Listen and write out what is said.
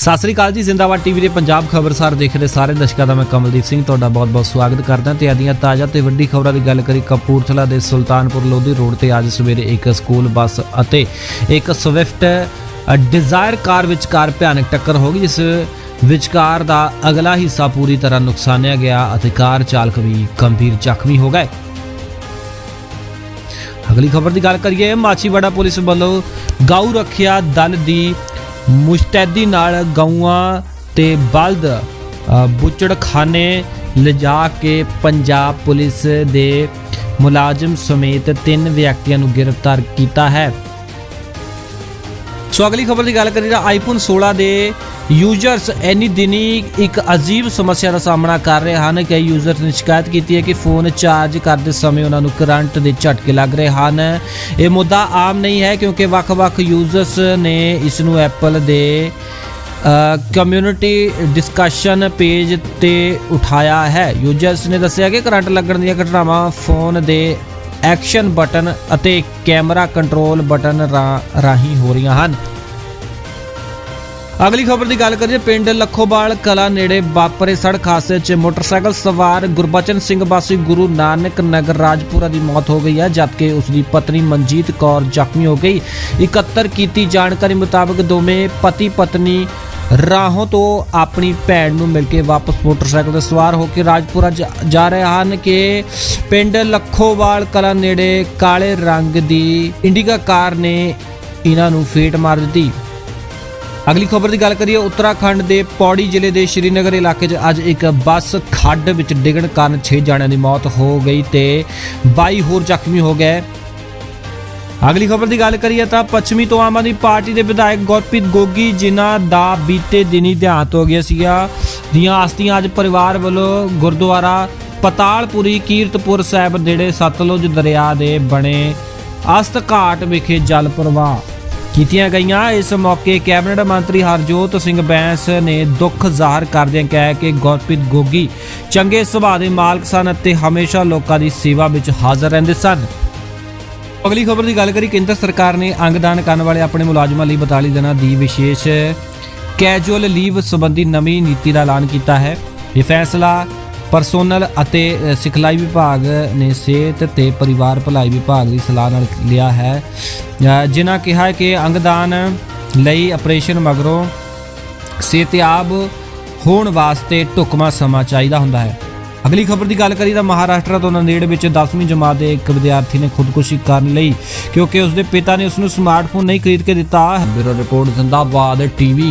ਸਤਿ ਸ੍ਰੀ ਅਕਾਲ ਜੀ, ਜ਼ਿੰਦਾਬਾਦ ਟੀਵੀ ਦੇ ਪੰਜਾਬ ਖਬਰਸਾਰ ਦੇਖ ਰਹੇ ਸਾਰੇ ਦਰਸ਼ਕਾਂ ਦਾ ਮੈਂ ਕਮਲਦੀਪ ਸਿੰਘ, ਤੁਹਾਡਾ ਬਹੁਤ-ਬਹੁਤ ਸਵਾਗਤ ਕਰਦਾ। ਤੇ ਆਦੀਆਂ ਤਾਜ਼ਾ ਤੇ ਵੱਡੀ ਖਬਰਾਂ ਦੀ ਗੱਲ ਕਰੀ ਕਪੂਰਥਲਾ ਦੇ ਸੁਲਤਾਨਪੁਰ ਲੋਧੀ ਰੋਡ ਤੇ ਅੱਜ ਸਵੇਰੇ ਇੱਕ ਸਕੂਲ ਬੱਸ ਅਤੇ ਇੱਕ ਸਵਿਫਟ ਡਿਜ਼ਾਇਰ ਕਾਰ ਵਿਚਕਾਰ ਭਿਆਨਕ ਟੱਕਰ ਹੋ ਗਈ, ਜਿਸ ਵਿਚਕਾਰ ਦਾ ਅਗਲਾ ਹਿੱਸਾ ਪੂਰੀ ਤਰ੍ਹਾਂ ਨੁਕਸਾਨਿਆ ਗਿਆ ਅਤੇ ਕਾਰ ਚਾਲਕ ਵੀ ਗੰਭੀਰ ਜ਼ਖਮੀ ਹੋ ਗਏ। ਅਗਲੀ ਖਬਰ ਦੀ ਗੱਲ ਕਰੀਏ ਮਾਚੀਵਾੜਾ ਪੁਲਿਸ ਵੱਲੋਂ ਗਊ ਰੱਖਿਆ ਦਲ ਦੀ ਮੁਸ਼ਤੈਦੀ ਨਾਲ ਗਊਆਂ ਤੇ ਬਲਦ ਬੁੱਚੜਖਾਨੇ ਲਿਜਾ ਕੇ ਪੰਜਾਬ ਪੁਲਿਸ ਦੇ ਮੁਲਾਜ਼ਮ ਸਮੇਤ ਤਿੰਨ ਵਿਅਕਤੀਆਂ ਨੂੰ ਗ੍ਰਿਫਤਾਰ ਕੀਤਾ ਹੈ। ਸੋ ਅਗਲੀ ਖਬਰ ਦੀ ਗੱਲ ਕਰੀਏ ਤਾਂ ਆਈਫੋਨ 16 ਦੇ ਯੂਜ਼ਰਸ ਐਨੀ ਦਿਨੀ ਇੱਕ ਅਜੀਬ ਸਮੱਸਿਆ ਦਾ ਸਾਹਮਣਾ ਕਰ ਰਹੇ ਹਨ ਕਿ ਯੂਜ਼ਰਸ ਨੇ ਸ਼ਿਕਾਇਤ ਕੀਤੀ ਹੈ ਕਿ ਫੋਨ ਚਾਰਜ ਕਰਦੇ ਸਮੇਂ ਉਹਨਾਂ ਨੂੰ ਕਰੰਟ ਦੇ ਝਟਕੇ ਲੱਗ ਰਹੇ ਹਨ। ਇਹ ਮੁੱਦਾ ਆਮ ਨਹੀਂ ਹੈ ਕਿਉਂਕਿ ਵੱਖ-ਵੱਖ ਯੂਜ਼ਰਸ ਨੇ ਇਸ ਨੂੰ ਐਪਲ ਦੇ ਕਮਿਊਨਿਟੀ ਡਿਸਕਸ਼ਨ ਪੇਜ ਤੇ ਉਠਾਇਆ ਹੈ। ਯੂਜ਼ਰਸ ਨੇ ਦੱਸਿਆ ਕਿ ਕਰੰਟ ਲੱਗਣ ਦੀਆਂ ਘਟਨਾਵਾਂ ਫੋਨ ਦੇ ਐਕਸ਼ਨ ਬਟਨ ਅਤੇ ਕੈਮਰਾ ਕੰਟਰੋਲ ਬਟਨ ਰਾਹੀਂ ਹੋ ਰਹੀਆਂ ਹਨ। ਅਗਲੀ ਖਬਰ ਦੀ ਗੱਲ ਕਰੀਏ, ਪਿੰਡ ਲੱਖੋਵਾਲ ਕਲਾ ਨੇੜੇ ਵਾਪਰੇ ਸੜਕ ਹਾਦਸੇ 'ਚ ਮੋਟਰਸਾਈਕਲ ਸਵਾਰ ਗੁਰਬਚਨ ਸਿੰਘ ਵਾਸੀ ਗੁਰੂ ਨਾਨਕ ਨਗਰ ਰਾਜਪੁਰਾ ਦੀ ਮੌਤ ਹੋ ਗਈ ਹੈ, ਜਦਕਿ ਉਸ ਦੀ ਪਤਨੀ ਮਨਜੀਤ ਕੌਰ ਜ਼ਖਮੀ ਹੋ ਗਈ। 71 ਕੀਤੀ ਜਾਣਕਾਰੀ ਮੁਤਾਬਕ ਦੋਵੇਂ ਪਤੀ ਪਤਨੀ ਰਾਹੋਂ ਤੋਂ ਆਪਣੀ ਭੈਣ ਨੂੰ ਮਿਲ ਕੇ ਵਾਪਸ ਮੋਟਰਸਾਈਕਲ ਤੇ ਸਵਾਰ ਹੋ ਕੇ ਰਾਜਪੁਰਾ ਜਾ- ਜਾ ਰਹੇ ਹਨ ਕਿ ਪਿੰਡ ਲੱਖੋਵਾਲ ਕਲਾ ਨੇੜੇ ਕਾਲੇ ਰੰਗ ਦੀ ਇੰਡੀਕਾ ਕਾਰ ਨੇ ਇਹਨਾਂ ਨੂੰ ਫੇਟ ਮਾਰ ਦਿੱਤੀ। ਅਗਲੀ ਖਬਰ ਦੀ ਗੱਲ ਕਰੀਏ, ਉੱਤਰਾਖੰਡ ਦੇ ਪੌੜੀ ਜ਼ਿਲ੍ਹੇ ਦੇ ਸ਼੍ਰੀਨਗਰ ਇਲਾਕੇ 'ਚ ਅੱਜ ਇੱਕ ਬੱਸ ਖੱਡ ਵਿੱਚ ਡਿੱਗਣ ਕਾਰਨ 6 ਜਣਿਆਂ ਦੀ ਮੌਤ ਹੋ ਗਈ ਤੇ 22 ਹੋਰ ਜ਼ਖਮੀ ਹੋ ਗਏ। ਅਗਲੀ ਖਬਰ ਦੀ ਗੱਲ ਕਰੀਏ ਤਾਂ ਪੱਛਮੀ ਤੋਂ ਆਮ ਆਦਮੀ ਪਾਰਟੀ ਦੇ ਵਿਧਾਇਕ ਗੁਰਪ੍ਰੀਤ ਗੋਗੀ ਜਿਨ੍ਹਾਂ ਦਾ ਬੀਤੇ ਦਿਨੀ ਦੇਹਾਂਤ ਹੋ ਗਿਆ ਸੀਗਾ, ਦੀਆਂ ਅਸਤੀਆਂ ਅੱਜ ਪਰਿਵਾਰ ਵੱਲੋਂ ਗੁਰਦੁਆਰਾ ਪਤਾਲਪੁਰੀ ਕੀਰਤਪੁਰ ਸਾਹਿਬ ਨੇੜੇ ਸਤਲੁਜ ਦਰਿਆ ਦੇ ਬਣੇ ਅਸਤਘਾਟ ਵਿਖੇ ਜਲ ਪ੍ਰਵਾਹ ਕੀਤੀਆਂ ਗਈਆਂ। ਇਸ ਮੌਕੇ ਕੈਬਨਿਟ ਮੰਤਰੀ ਹਰਜੋਤ ਸਿੰਘ ਬੈਂਸ ਨੇ ਦੁੱਖ ਜ਼ਾਹਰ ਕਰਦਿਆਂ ਕਿਹਾ ਕਿ ਗੁਰਪ੍ਰੀਤ ਗੋਗੀ ਚੰਗੇ ਸੁਭਾਅ ਦੇ ਮਾਲਕ ਸਨ ਅਤੇ ਹਮੇਸ਼ਾ ਲੋਕਾਂ ਦੀ ਸੇਵਾ ਵਿੱਚ ਹਾਜ਼ਰ ਰਹਿੰਦੇ ਸਨ। ਅਗਲੀ ਖਬਰ ਦੀ ਗੱਲ ਕਰੀ, ਕੇਂਦਰ ਸਰਕਾਰ ਨੇ ਅੰਗਦਾਨ ਕਰਨ ਵਾਲੇ ਆਪਣੇ ਮੁਲਾਜ਼ਮਾਂ ਲਈ 42 ਦਿਨਾਂ ਦੀ ਵਿਸ਼ੇਸ਼ ਕੈਜੂਅਲ ਲੀਵ ਸੰਬੰਧੀ ਨਵੀਂ ਨੀਤੀ ਦਾ ਐਲਾਨ ਕੀਤਾ ਹੈ। ਇਹ ਫੈਸਲਾ ਪਰਸੋਨਲ ਅਤੇ ਸਿਖਲਾਈ ਵਿਭਾਗ ਨੇ ਸਿਹਤ ਤੇ ਪਰਿਵਾਰ ਭਲਾਈ ਵਿਭਾਗ ਦੀ ਸਲਾਹ ਨਾਲ ਲਿਆ ਹੈ। ਜਿਨ੍ਹਾਂ ਕਿਹਾ ਕਿ ਅੰਗਦਾਨ ਲਈ ਆਪਰੇਸ਼ਨ ਮਗਰੋਂ ਸਿਹਤਯਾਬ ਹੋਣ ਵਾਸਤੇ ਢੁਕਵਾਂ ਸਮਾਂ ਚਾਹੀਦਾ ਹੁੰਦਾ ਹੈ। ਅਗਲੀ ਖਬਰ ਦੀ ਗੱਲ ਕਰੀ ਤਾਂ ਮਹਾਰਾਸ਼ਟਰ ਤੋਂ ਨੰਦੇੜ ਵਿੱਚ 10ਵੀਂ ਜਮਾਤ ਦੇ ਇੱਕ ਵਿਦਿਆਰਥੀ ਨੇ ਖੁਦਕੁਸ਼ੀ ਕਰਨ ਲਈ, ਕਿਉਂਕਿ ਉਸਦੇ ਪਿਤਾ ਨੇ ਉਸ ਨੂੰ ਸਮਾਰਟਫੋਨ ਨਹੀਂ ਖਰੀਦ ਕੇ ਦਿੱਤਾ। Bureau report, Zindabad, TV.